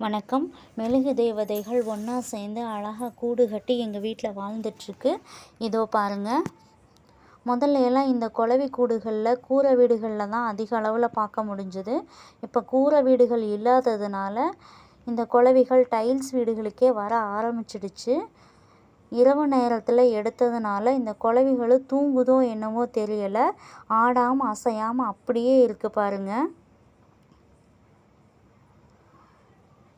வணக்கம். மெழுகு தேவதைகள் ஒன்றா சேர்ந்து அழகாக கூடு கட்டி எங்கள் வீட்டில் வாழ்ந்துட்டுருக்கு இதோ பாருங்கள் முதல்ல எல்லாம் இந்த குளவி கூடுகளில் கூரை வீடுகளில் தான் அதிக அளவில் பார்க்க முடிஞ்சுது. இப்போ கூரை வீடுகள் இல்லாததுனால இந்த குளவிகள் டைல்ஸ் வீடுகளுக்கே வர ஆரம்பிச்சிடுச்சு. இரவு நேரத்தில் எடுத்ததுனால இந்த குளவிகள் தூங்குதோ என்னவோ தெரியலை. ஆடாமல் அசையாமல் அப்படியே இருக்குது பாருங்கள்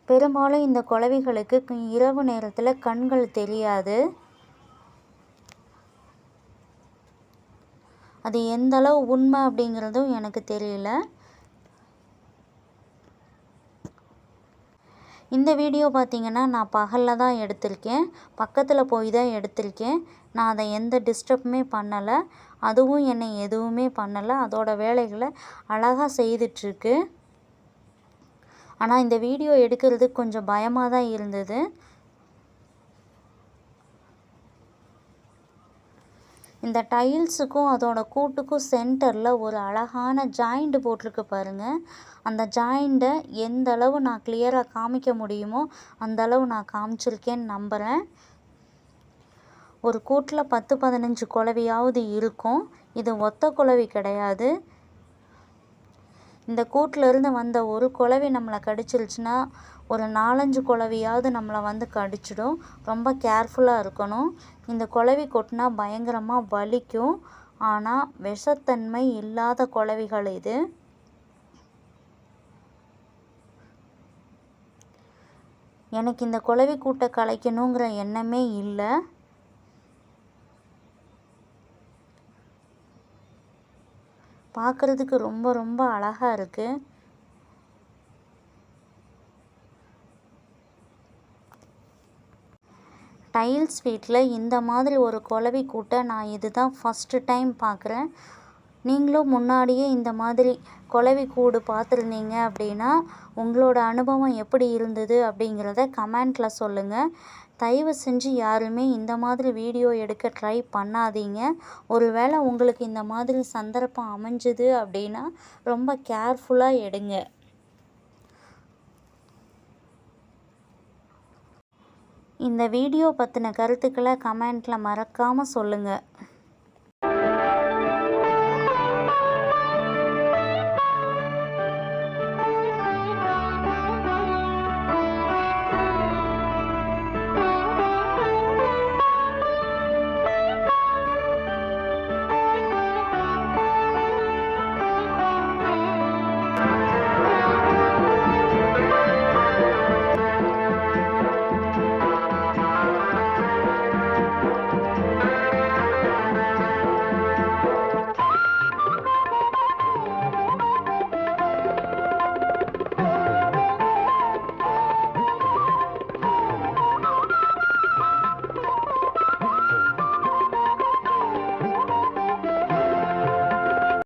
பெரும்பாலும் இந்த குழவிகளுக்கு இரவு நேரத்தில் கண்கள் தெரியாது. அது எந்த அளவு உண்மை அப்படிங்கிறதும் எனக்கு தெரியல. இந்த வீடியோ பார்த்திங்கன்னா நான் பகலில் தான் எடுத்திருக்கேன். பக்கத்தில் போய் தான் எடுத்திருக்கேன். நான் அதை எந்த டிஸ்டர்புமே பண்ணலை. அதுவும் என்னை எதுவுமே பண்ணலை. அதோட வேலைகளை அழகாக செய்துட்ருக்கு ஆனால் இந்த வீடியோ எடுக்கிறது கொஞ்சம் பயமாக தான் இருந்தது. இந்த டைல்ஸுக்கும் அதோட கூட்டுக்கும் சென்டரில் ஒரு அழகான ஜாயிண்ட் போட்டிருக்கு பாருங்கள் அந்த ஜாயிண்ட்டை எந்த அளவு நான் கிளியராக காமிக்க முடியுமோ அந்த அளவு நான் காமிச்சிருக்கேன்னு நம்புகிறேன் ஒரு கூட்டில் பத்து பதினஞ்சு குலவியாவது இருக்கும். இது ஒத்த குலவி கிடையாது. இந்த கூட்டிலேருந்து வந்த ஒரு குளவி நம்மளை கடிச்சிருச்சுன்னா ஒரு நாலஞ்சு குளவியாவது நம்மளை வந்து கடிச்சிடும். ரொம்ப கேர்ஃபுல்லாக இருக்கணும். இந்த குளவி கொட்டினா பயங்கரமாக வலிக்கும். ஆனால் விஷத்தன்மை இல்லாத குளவிகள் இது. எனக்கு இந்த குளவி கூட்டை கலைக்கணுங்கிற எண்ணமே இல்லை. பார்க்குறதுக்கு ரொம்ப ரொம்ப அழகாக இருக்குது டைல்ஸ் வீட்டில் இந்த மாதிரி ஒரு குளவி கூட்டை நான் இது தான் ஃபஸ்ட்டு டைம் பார்க்குறேன் நீங்களும் முன்னாடியே இந்த மாதிரி குளவி கூடு பார்த்துருந்தீங்க அப்படின்னா உங்களோட அனுபவம் எப்படி இருந்தது அப்படிங்கிறத கமெண்ட்டில் சொல்லுங்கள் தயவு செஞ்சு யாருமே இந்த மாதிரி வீடியோ எடுக்க ட்ரை பண்ணாதீங்க. ஒரு வேளை உங்களுக்கு இந்த மாதிரி சந்தர்ப்பம் அமைஞ்சுது அப்படின்னா ரொம்ப கேர்ஃபுல்லாக எடுங்க. இந்த வீடியோ பற்றின கருத்துக்களை கமெண்ட்டில் மறக்காமல் சொல்லுங்கள்